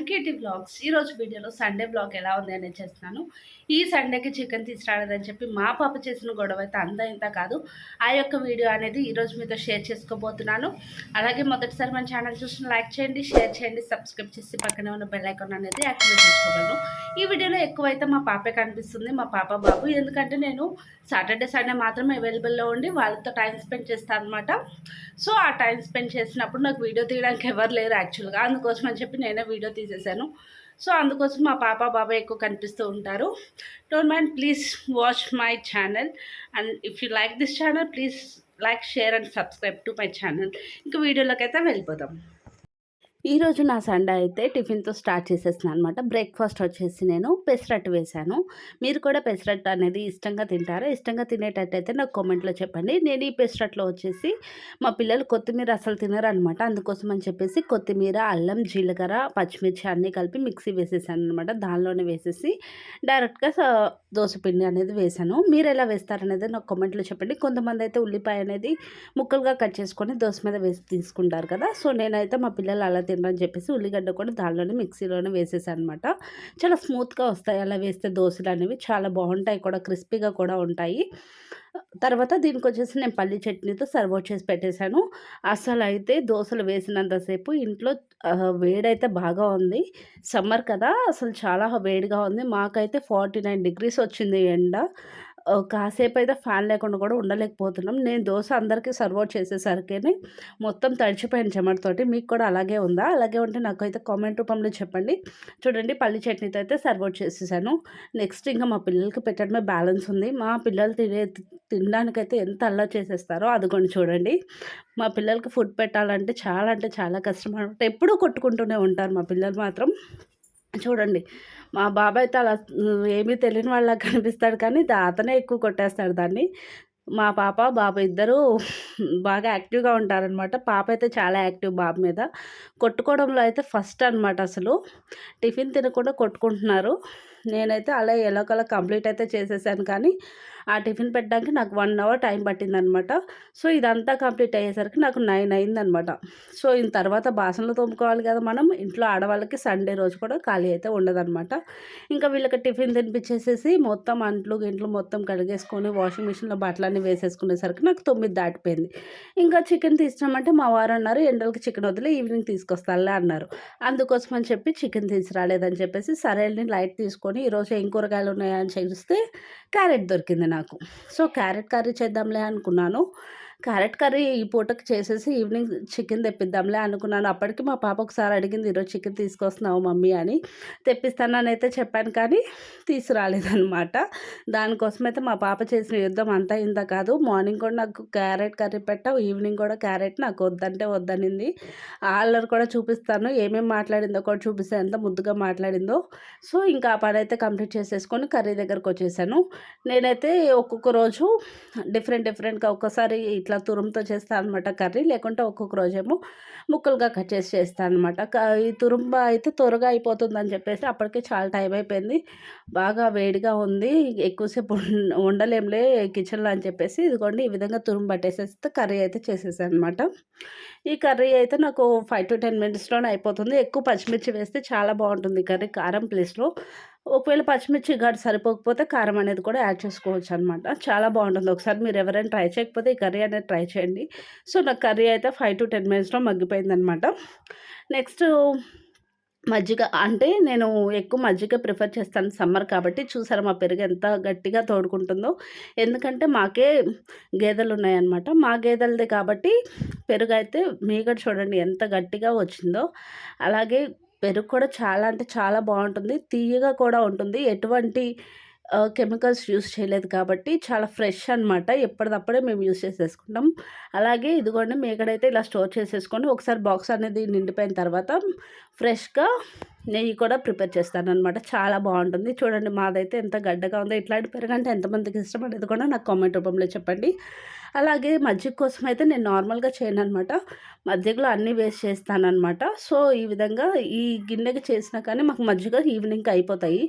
கண்கேட்டு blogs ఈరోజు వీడియోలో Sunday blog ఎలా ఉంది అనేది చేస్తున్నాను. ఈ సండేకి చికెన్ తీసుకురాలేదని చెప్పి మా పాప చేసిన గొడవ అయితే అంత ఇంత కాదు. ఆ యొక్క వీడియో అనేది ఈరోజు మీతో షేర్ చేసుకోబోతున్నాను. అలాగే మొదటిసారి మన ఛానల్ చూసిన లైక్ చేయండి షేర్ చేయండి సబ్స్క్రైబ్ చేసి పక్కనే ఉన్న బెల్ ఐకాన్ అనేది యాక్టివేట్ చేసుకోగలను. ఈ వీడియోలో ఎక్కువైతే మా పాపే కనిపిస్తుంది మా పాప బాబు. ఎందుకంటే నేను సాటర్డే సండే మాత్రమే అవైలబుల్లో ఉండి వాళ్ళతో టైం స్పెండ్ చేస్తాను అనమాట సో ఆ టైం స్పెండ్ చేసినప్పుడు నాకు వీడియో తీయడానికి ఎవరు లేరు యాక్చువల్గా అందుకోసం అని చెప్పి నేనే వీడియో తీసేసాను. సో అందుకోసం మా పాప బాబాయ్ ఎక్కువ కనిపిస్తూ ఉంటారు. Don't mind please watch my channel and if you like this channel please like share and subscribe to my channel ఇంకా వీడియోలోకి అయితే వెళ్ళిపోదాం. ఈరోజు నా సండే అయితే టిఫిన్తో స్టార్ట్ చేసేస్తున్నాను అనమాట బ్రేక్ఫాస్ట్ వచ్చేసి నేను పెసరట్టు వేశాను మీరు కూడా పెసరట్టు అనేది ఇష్టంగా తింటారా? ఇష్టంగా తినేటట్టయితే నాకు కామెంట్లో చెప్పండి. నేను ఈ పెసరట్లో వచ్చేసి మా పిల్లలు కొత్తిమీర అసలు తినరనమాట అందుకోసం అని చెప్పేసి కొత్తిమీర అల్లం జీలకర్ర పచ్చిమిర్చి అన్నీ కలిపి మిక్సీ వేసేసాను అనమాట దానిలోనే వేసేసి డైరెక్ట్గా దోశపిండి అనేది వేశాను మీరు ఎలా వేస్తారనేది నాకు కామెంట్లో చెప్పండి. కొంతమంది అయితే ఉల్లిపాయ అనేది ముక్కలుగా కట్ చేసుకొని దోశ మీద వేసి తీసుకుంటారు కదా! సో నేనైతే మా పిల్లలు అలా తినరని చెప్పేసి ఉల్లిగడ్డ కూడా దానిలోనే మిక్సీలోనే వేసేసాను అనమాట చాలా స్మూత్గా వస్తాయి. అలా వేస్తే దోశలు అనేవి చాలా బాగుంటాయి కూడా క్రిస్పీగా కూడా ఉంటాయి. తర్వాత దీనికి వచ్చేసి నేను పల్లి చట్నీతో సర్వ్ చేసి పెట్టేశాను. అసలు అయితే దోశలు వేసినంతసేపు ఇంట్లో వేడైతే బాగా ఉంది. సమ్మర్ కదా అసలు చాలా వేడిగా ఉంది. మాకైతే ఫార్టీ నైన్ డిగ్రీస్ వచ్చింది ఎండ. కాసేపు అయితే ఫ్యాన్ లేకుండా కూడా ఉండలేకపోతున్నాం. నేను దోశ అందరికీ సర్వ్ చేసేసరికి మొత్తం తడిచిపోయిన చెమటతోటి మీకు కూడా అలాగే ఉందా? అలాగే ఉంటే నాకు అయితే కామెంట్ రూపంలో చెప్పండి. చూడండి పల్లి చట్నీతో అయితే సర్వ్ చేసేసాను. నెక్స్ట్ ఇంకా మా పిల్లలకి పెట్టడమే బ్యాలెన్స్ ఉంది. మా పిల్లలు తినే తినడానికైతే ఎంత అల్లా చేసేస్తారో అదిగోండి చూడండి. మా పిల్లలకి ఫుడ్ పెట్టాలంటే చాలా అంటే చాలా కష్టం అనమాట ఎప్పుడూ కొట్టుకుంటూనే ఉంటారు మా పిల్లలు మాత్రం. చూడండి మా బాబాయ్ అయితే అలా ఏమీ తెలియని వాళ్ళకి కనిపిస్తాడు కానీ అతనే ఎక్కువ కొట్టేస్తాడు దాన్ని. మా పాప బాబు ఇద్దరు బాగా యాక్టివ్గా ఉంటారనమాట పాప అయితే చాలా యాక్టివ్ బాబు మీద. కొట్టుకోవడంలో అయితే ఫస్ట్ అనమాట అసలు. టిఫిన్ తినకుండా కొట్టుకుంటున్నారు. నేనైతే అలా ఎలాగోలా కంప్లీట్ అయితే చేసేసాను కానీ ఆ టిఫిన్ పెట్టడానికి నాకు వన్ అవర్ టైం పట్టిందనమాట. సో ఇదంతా కంప్లీట్ అయ్యేసరికి నాకు నైన్ అయిందనమాట. సో ఇన్ తర్వాత బాసనలు తోముకోవాలి కదా మనం ఇంట్లో ఆడవాళ్ళకి సండే రోజు కూడా ఖాళీ అయితే ఉండదనమాట. ఇంకా వీళ్ళకి టిఫిన్ తినిపించేసేసి మొత్తం అంట్లు గింట్లు మొత్తం కడిగేసుకొని వాషింగ్ మిషన్లో బట్టలన్నీ వేసేసుకునేసరికి నాకు తొమ్మిది దాటిపోయింది. ఇంకా చికెన్ తీసినామంటే మా వారు అన్నారు ఎండలకి చికెన్ వదిలే ఈవినింగ్ తీసుకొస్తాలే అన్నారు. అందుకోసం అని చెప్పి చికెన్ తీసుకురాలేదని చెప్పేసి సరే లైట్ తీసుకొని ఈరోజు ఏం కూరగాయలు ఉన్నాయని చూస్తే క్యారెట్ దొరికింది నాకు. సో క్యారెట్ కర్రీ చేద్దాంలే అనుకున్నాను. క్యారెట్ కర్రీ ఈ పూటకి చేసేసి ఈవినింగ్ చికెన్ తెప్పిద్దాంలే అనుకున్నాను. అప్పటికి మా పాప ఒకసారి అడిగింది ఈరోజు చికెన్ తీసుకొస్తున్నావు మమ్మీ? అని. తెప్పిస్తానని అయితే చెప్పాను కానీ తీసుకురాలేదనమాట దానికోసం అయితే మా పాప చేసిన యుద్ధం అంతా ఇంత కాదు. మార్నింగ్ కూడా నాకు క్యారెట్ కర్రీ పెట్టావు ఈవినింగ్ కూడా క్యారెట్ నాకు వద్దంటే వద్దనింది. ఆళ్ళర్ కూడా చూపిస్తాను. ఏమేమి మాట్లాడిందో కూడా చూపిస్తే ఎంత ముద్దుగా మాట్లాడిందో. సో ఇంకా ఆ పని అయితే కంప్లీట్ చేసేసుకొని కర్రీ దగ్గరకు వచ్చేసాను. నేనైతే ఒక్కొక్క రోజు డిఫరెంట్ డిఫరెంట్గా ఒక్కసారి ఇట్లా ఇట్లా తురుముతో చేస్తాను అనమాట కర్రీ. లేకుంటే ఒక్కొక్క రోజేమో ముక్కలుగా కట్ చేసి చేస్తాను అనమాట ఈ తురుంబ అయితే త్వరగా అయిపోతుందని చెప్పేసి అప్పటికే చాలా టైం అయిపోయింది. బాగా వేడిగా ఉంది. ఎక్కువసేపు ఉండలేంలే కిచెన్లో అని చెప్పేసి ఇదిగోండి ఈ విధంగా తురుము పట్టేసేస్తే కర్రీ అయితే చేసేసాను అనమాట ఈ కర్రీ అయితే నాకు ఫైవ్ టు టెన్ మినిట్స్లోనే అయిపోతుంది. ఎక్కువ పచ్చిమిర్చి వేస్తే చాలా బాగుంటుంది కర్రీ. కారం ప్లేస్లో ఒకవేళ పచ్చిమిర్చి ఘాటు సరిపోకపోతే కారం అనేది కూడా యాడ్ చేసుకోవచ్చు అనమాట చాలా బాగుంటుంది. ఒకసారి మీరు ఎవరైనా ట్రై చేయకపోతే ఈ కర్రీ అనేది ట్రై చేయండి. సో నాకు కర్రీ అయితే ఫైవ్ టు టెన్ మినిట్స్లో మగ్గిపోయింది అనమాట నెక్స్ట్ మజ్జిగ అంటే నేను ఎక్కువ మజ్జిగ ప్రిఫర్ చేస్తాను సమ్మర్ కాబట్టి. చూసారా మా పెరుగు ఎంత గట్టిగా తోడుకుంటుందో. ఎందుకంటే మాకే గేదెలు ఉన్నాయన్నమాట మా గేదెలది కాబట్టి పెరుగు అయితే మీగడ చూడండి ఎంత గట్టిగా వచ్చిందో. అలాగే పెరుగు కూడా చాలా అంటే చాలా బాగుంటుంది. తీయగా కూడా ఉంటుంది. ఎటువంటి కెమికల్స్ యూస్ చేయలేదు కాబట్టి చాలా ఫ్రెష్ అనమాట ఎప్పటిదప్పుడే మేము యూస్ చేసేసుకుంటాం. అలాగే ఇదిగోండి మేకడైతే ఇలా స్టోర్ చేసేసుకోండి ఒకసారి బాక్స్ అనేది నిండిపోయిన తర్వాత ఫ్రెష్గా నెయ్యి కూడా ప్రిపేర్ చేస్తాను అనమాట చాలా బాగుంటుంది. చూడండి మాదైతే ఎంత గడ్డగా ఉందో ఇట్లాంటి పెరగంటే ఎంతమందికి ఇష్టపడేది కూడా నాకు కామెంట్ రూపంలో చెప్పండి. అలాగే మజ్జిగ కోసం అయితే నేను నార్మల్గా చేయను అనమాట మజ్జిగలో అన్నీ వేస్ట్ చేస్తానమాట సో ఈ విధంగా ఈ గిన్నెకి చేసినా కానీ మాకు మజ్జిగ ఈవినింగ్కి అయిపోతాయి.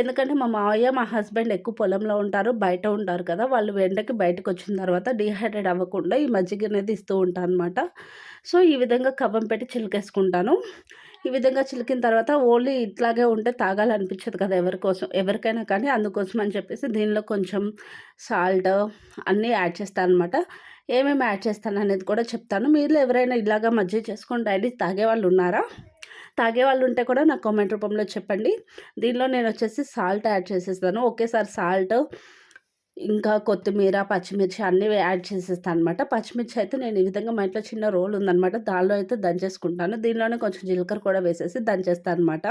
ఎందుకంటే మా మావయ్య మా హస్బెండ్ ఎక్కువ పొలంలో ఉంటారు బయట ఉంటారు కదా వాళ్ళు వెంటకి బయటకు వచ్చిన తర్వాత డిహైడ్రేట్ అవ్వకుండా ఈ మజ్జిగ అనేది ఇస్తూ ఉంటాను అనమాట సో ఈ విధంగా కవ్వం పెట్టి చిలికేసుకుంటాను. ఈ విధంగా చిలికిన తర్వాత ఓన్లీ ఇట్లాగే ఉంటే తాగాలనిపించదు కదా ఎవరి కోసం ఎవరికైనా కానీ అందుకోసం అని చెప్పేసి దీనిలో కొంచెం సాల్ట్ అన్నీ యాడ్ చేస్తాను అనమాట ఏమేమి యాడ్ చేస్తాను అనేది కూడా చెప్తాను. మీరు ఎవరైనా ఇలాగా మజ్జిగ చేసుకొని డైలీ తాగే వాళ్ళు ఉన్నారా? తాగే వాళ్ళు ఉంటే కూడా నాకు కామెంట్ రూపంలో చెప్పండి. దీనిలో నేను వచ్చేసి సాల్ట్ యాడ్ చేసేస్తాను. ఒకేసారి సాల్ట్ ఇంకా కొత్తిమీర పచ్చిమిర్చి అన్నీ యాడ్ చేసేస్తాను అనమాట పచ్చిమిర్చి అయితే నేను ఈ విధంగా మా ఇంట్లో చిన్న రోల్ ఉందనమాట దానిలో అయితే దంచేసుకుంటాను. దీనిలోనే కొంచెం జీలకర్ర కూడా వేసేసి దంచేస్తాను అనమాట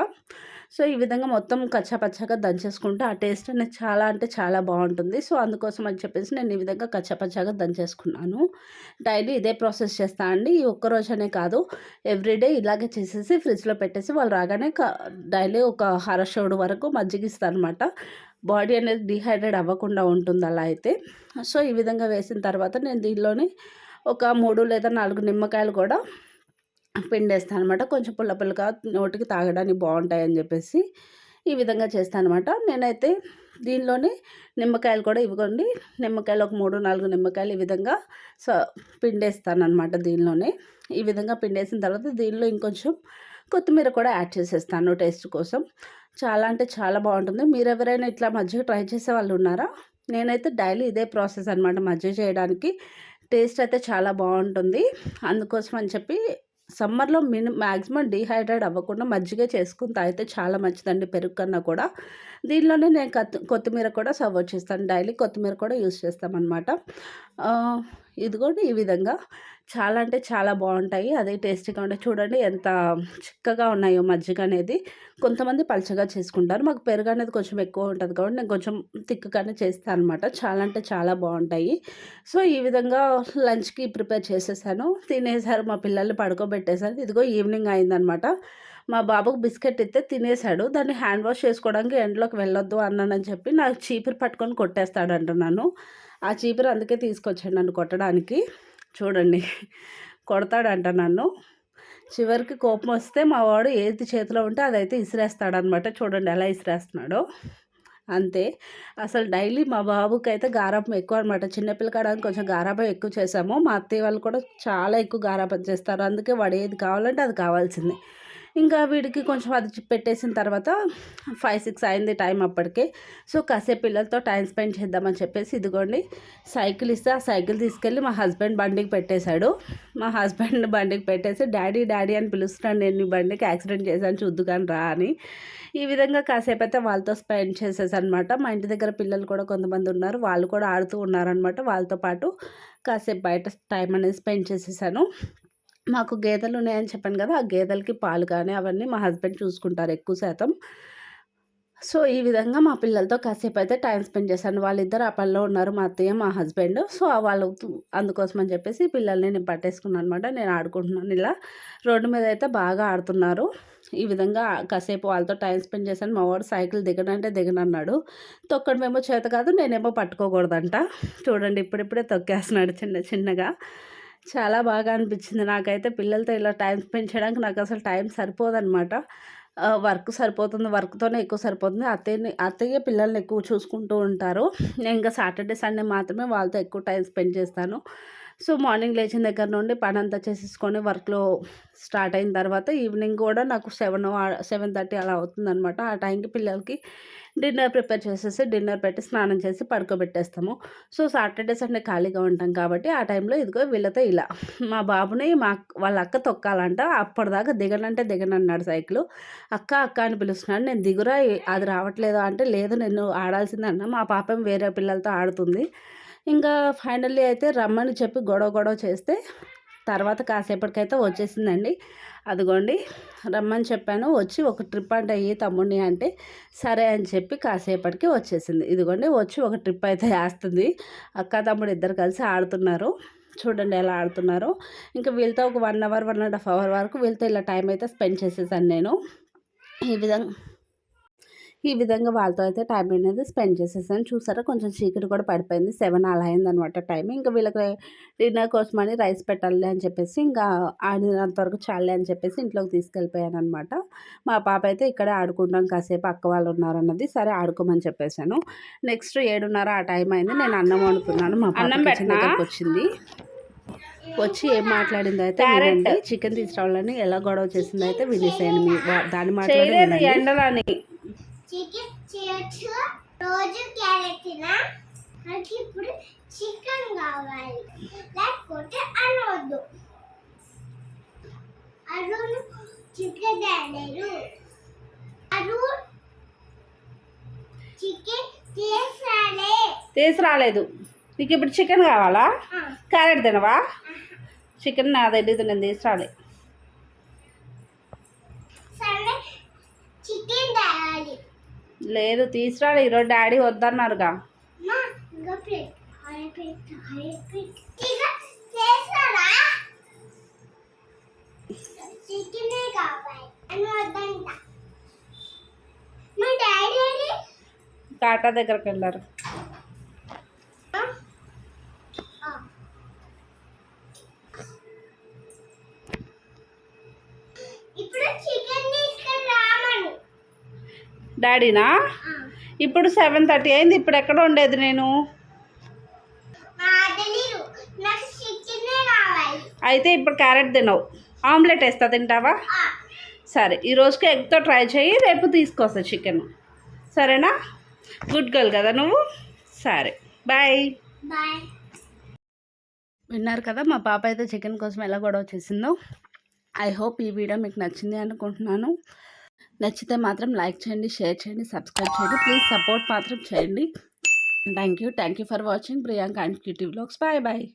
సో ఈ విధంగా మొత్తం కచ్చాపచ్చాగా దంచేసుకుంటే ఆ టేస్ట్ అనేది చాలా అంటే చాలా బాగుంటుంది. సో అందుకోసం అని చెప్పేసి నేను ఈ విధంగా కచ్చాపచ్చాగా దంచేసుకున్నాను. డైలీ ఇదే ప్రాసెస్ చేస్తా అండి. ఈ ఒక్క అనే కాదు. ఎవ్రీడే ఇలాగే చేసేసి ఫ్రిడ్జ్లో పెట్టేసి వాళ్ళు రాగానే డైలీ ఒక అరషోడు వరకు మజ్జిగిస్తాను అనమాట బాడీ అనేది డిహైడ్రేట్ అవ్వకుండా ఉంటుంది అలా అయితే. సో ఈ విధంగా వేసిన తర్వాత నేను దీనిలోని ఒక మూడు లేదా నాలుగు నిమ్మకాయలు కూడా పిండేస్తాను అనమాట కొంచెం పుల్ల పుల్లగా నోటికి తాగడానికి బాగుంటాయని చెప్పేసి ఈ విధంగా చేస్తాను అనమాట నేనైతే దీనిలోనే నిమ్మకాయలు కూడా ఇవ్వండి నిమ్మకాయలు ఒక మూడు నాలుగు నిమ్మకాయలు ఈ విధంగా సో పిండేస్తాను అనమాట దీనిలోనే. ఈ విధంగా పిండేసిన తర్వాత దీనిలో ఇంకొంచెం కొత్తిమీర కూడా యాడ్ చేసేస్తాను టేస్ట్ కోసం. చాలా అంటే చాలా బాగుంటుంది. మీరు ఎవరైనా ఇట్లా మజ్జిగ ట్రై చేసే వాళ్ళు ఉన్నారా నేనైతే డైలీ ఇదే ప్రాసెస్ అనమాట మజ్జిగ చేయడానికి. టేస్ట్ అయితే చాలా బాగుంటుంది. అందుకోసం అని చెప్పి సమ్మర్లో మిని మ్యాక్సిమం డీహైడ్రేట్ అవ్వకుండా మజ్జిగ చేసుకుని తాగితే చాలా మంచిదండి పెరుగు కన్నా కూడా. దీనిలోనే నేను కొత్తిమీర కూడా సర్వ్ చేస్తాను. డైలీ కొత్తిమీర కూడా యూస్ చేస్తామన్నమాట. ఇదిగోండి ఈ విధంగా. చాలా అంటే చాలా బాగుంటాయి. అదే టేస్టీగా ఉంటాయి. చూడండి ఎంత చిక్కగా ఉన్నాయో మజ్జిగ అనేది. కొంతమంది పలచగా చేసుకుంటారు. మాకు పెరుగు అనేది కొంచెం ఎక్కువ ఉంటుంది కాబట్టి నేను కొంచెం తిక్కగానే చేస్తాను అనమాట చాలా అంటే చాలా బాగుంటాయి. సో ఈ విధంగా లంచ్కి ప్రిపేర్ చేసేసాను. తినేసారు మా పిల్లల్ని పడుకోబెట్టేసారు. ఇదిగో ఈవినింగ్ అయిందనమాట మా బాబుకు బిస్కెట్ ఇస్తే తినేసాడు దాన్ని హ్యాండ్ వాష్ చేసుకోవడానికి ఎండ్లోకి వెళ్ళొద్దు అన్నానని చెప్పి నాకు చీపురు పట్టుకొని కొట్టేస్తాడు అంటున్నాను ఆ చీపురు అందుకే తీసుకొచ్చాడు నన్ను కొట్టడానికి. చూడండి. కొడతాడంట నన్ను. చివరికి కోపం వస్తే మా వాడు ఏది చేతిలో ఉంటే అదైతే ఇసిరేస్తాడనమాట చూడండి ఎలా ఇసిరేస్తున్నాడో. అంతే. అసలు డైలీ మా బాబుకి అయితే గారాబం ఎక్కువ అనమాట చిన్నపిల్లకాడానికి కొంచెం గారాబం ఎక్కువ చేసాము మా అత్తయ్య వాళ్ళు కూడా చాలా ఎక్కువ గారాబం చేస్తారు. అందుకే వాడు ఏది కావాలంటే అది కావాల్సిందే. ఇంకా వీడికి కొంచెం అది పెట్టేసిన తర్వాత ఫైవ్ సిక్స్ అయింది టైం అప్పటికే. సో కాసేపు పిల్లలతో టైం స్పెండ్ చేద్దామని చెప్పేసి ఇదిగోండి సైకిల్ ఇస్తే. ఆ సైకిల్ తీసుకెళ్ళి మా హస్బెండ్ బండికి పెట్టేశాడు. మా హస్బెండ్ బండికి పెట్టేసి డాడీ డాడీ అని పిలుస్తున్నాను నేను ఈ బండికి యాక్సిడెంట్ చేశాను చూద్దుగాని రా అని. ఈ విధంగా కాసేపు అయితే వాళ్ళతో స్పెండ్ చేసేసనమాట మా ఇంటి దగ్గర పిల్లలు కూడా కొంతమంది ఉన్నారు. వాళ్ళు కూడా ఆడుతూ ఉన్నారనమాట వాళ్ళతో పాటు కాసేపు బయట టైం అనేది స్పెండ్ చేసేసాను. మాకు గేదెలు ఉన్నాయని చెప్పాను కదా ఆ గేదెలకి పాలు కానీ అవన్నీ మా హస్బెండ్ చూసుకుంటారు ఎక్కువ శాతం. సో ఈ విధంగా మా పిల్లలతో కాసేపు అయితే టైం స్పెండ్ చేశాను. వాళ్ళిద్దరు ఆ పనిలో ఉన్నారు మా అత్తయ్య మా హస్బెండ్. సో వాళ్ళు అందుకోసం అని చెప్పేసి పిల్లల్ని నేను పట్టేసుకున్నాను అనమాట నేను ఆడుకుంటున్నాను ఇలా. రోడ్డు మీద అయితే బాగా ఆడుతున్నారు. ఈ విధంగా కాసేపు వాళ్ళతో టైం స్పెండ్ చేశాను. మా వాడు సైకిల్ దిగనంటే దిగనన్నాడు. తొక్కడమేమో చేత కాదు నేనేమో పట్టుకోకూడదంట. చూడండి ఇప్పుడిప్పుడే తొక్కేస్తున్నాడు చిన్న చిన్నగా. చాలా బాగా అనిపించింది. నాకైతే పిల్లలతో ఇలా టైం స్పెండ్ చేయడానికి నాకు అసలు టైం సరిపోదన్నమాట. వర్క్ సరిపోతుంది. వర్క్తోనే ఎక్కువ సరిపోతుంది. అత్తయ్యని అత్తయ్య పిల్లల్ని ఎక్కువ చూసుకుంటూ ఉంటారు. నేను ఇంకా సాటర్డే సండే మాత్రమే వాళ్ళతో ఎక్కువ టైం స్పెండ్ చేస్తాను. సో మార్నింగ్ లేచిన దగ్గర నుండి పని అంతా చేసేసుకొని వర్క్లో స్టార్ట్ అయిన తర్వాత ఈవినింగ్ కూడా నాకు సెవెన్ సెవెన్ థర్టీ అలా అవుతుందనమాట ఆ టైంకి పిల్లలకి డిన్నర్ ప్రిపేర్ చేసేసి డిన్నర్ పెట్టి స్నానం చేసి పడుకోబెట్టేస్తాము. సో సాటర్డే సండే ఖాళీగా ఉంటాం కాబట్టి ఆ టైంలో ఇదిగో వీళ్ళతో ఇలా. మా బాబుని మా వాళ్ళ అక్క తొక్కాలంట. అప్పటిదాకా దిగనంటే దిగనన్నాడు సైకిల్. అక్క అక్క అని పిలుస్తున్నాడు. నేను దిగురా అది రావట్లేదు అంటే లేదు నేను ఆడాల్సిందన్న. మా పాపం వేరే పిల్లలతో ఆడుతుంది. ఇంకా ఫైనల్లీ అయితే రమ్మని చెప్పి గొడవ గొడవ చేస్తే తర్వాత కాసేపటికైతే వచ్చేసిందండి. అదిగోండి రమ్మని చెప్పాను. వచ్చి ఒక ట్రిప్ అంటే అయ్యి తమ్ముడిని అంటే సరే అని చెప్పి కాసేపటికి వచ్చేసింది. ఇదిగోండి వచ్చి ఒక ట్రిప్ అయితే వేస్తుంది. అక్క తమ్ముడు ఇద్దరు కలిసి ఆడుతున్నారు. చూడండి ఎలా ఆడుతున్నారు. ఇంకా వీళ్ళతో ఒక one hour one and half hour వరకు వీళ్ళతో ఇలా టైం అయితే స్పెండ్ చేసేసాను నేను. ఈ విధంగా ఈ విధంగా వాళ్ళతో అయితే టైం అనేది స్పెండ్ చేసేసాను. చూసారా? కొంచెం చీకటి కూడా పడిపోయింది. సెవెన్ అలా అయిందనమాట టైం ఇంకా వీళ్ళకి డిన్నర్ కోసం అని రైస్ పెట్టాలి అని చెప్పేసి ఇంకా ఆడినంత వరకు చాలే అని చెప్పేసి ఇంట్లోకి తీసుకెళ్ళిపోయాను అనమాట మా పాప అయితే ఇక్కడే ఆడుకుంటాం. కాసేపు అక్క వాళ్ళు ఉన్నారన్నది సరే ఆడుకోమని చెప్పేశాను. నెక్స్ట్ ఏడున్నర ఆ టైం అయింది. నేను అన్నం వండుతున్నాను. మా పాప దగ్గరకు వచ్చింది. వచ్చి ఏం మాట్లాడిందో అయితే చికెన్ తీసుకురావాలని ఎలా గొడవ చేసిందో అయితే వినేసాను మీ వా- దాని మాట్లాడి ఎండలని. చికెన్ చేయొచ్చు రోజు క్యారెట్ తినా నాకు ఇప్పుడు చికెన్ కావాలి. లేకపోతే అనవద్దు అరుణ్ చికెన్ తేలేరు అరుణ్ చికెన్ చేసాలే తీసుకురాలేదు నీకు ఇప్పుడు చికెన్ కావాలా? క్యారెట్ తినవా? చికెన్ నా దగ్గర నేను తీసుకురాలే సరే చికెన్ తేవాలి లేదు తీసుకురాలి ఈరోజు డాడీ వద్దన్నారుగా మా ఇంకా ప్లేట్ హై ప్లేట్ హై ప్లేట్ ఇక చేసారా చికెనే కావాలి అని వద్దంట. మా డాడీ అని టాటా దగ్గరికి వెళ్ళారు ఇప్పుడు చికెన్ తీసుకొని రామను డాడీనా ఇప్పుడు సెవెన్ థర్టీ అయింది ఇప్పుడు ఎక్కడ ఉండేది నేను? అయితే ఇప్పుడు క్యారెట్ తినవు. ఆమ్లెట్ వేస్తా తింటావా? సరే ఈ రోజుకి ఎగ్తో ట్రై చేయి రేపు తీసుకొస్తా చికెన్. సరేనా? గుడ్ గర్ల్ కదా నువ్వు? సరే బాయ్. బాయ్. విన్నారు కదా మా పాప అయితే చికెన్ కోసం ఎలా గొడవ చేసిందో. ఐ హోప్ ఈ వీడియో మీకు నచ్చింది అనుకుంటున్నాను. నచ్చితే మాత్రం లైక్ చేయండి షేర్ చేయండి సబ్స్క్రైబ్ చేయండి. ప్లీజ్ సపోర్ట్ మాత్రం చేయండి. Thank you thank you for watching Priyanka and cutie vlogs bye bye.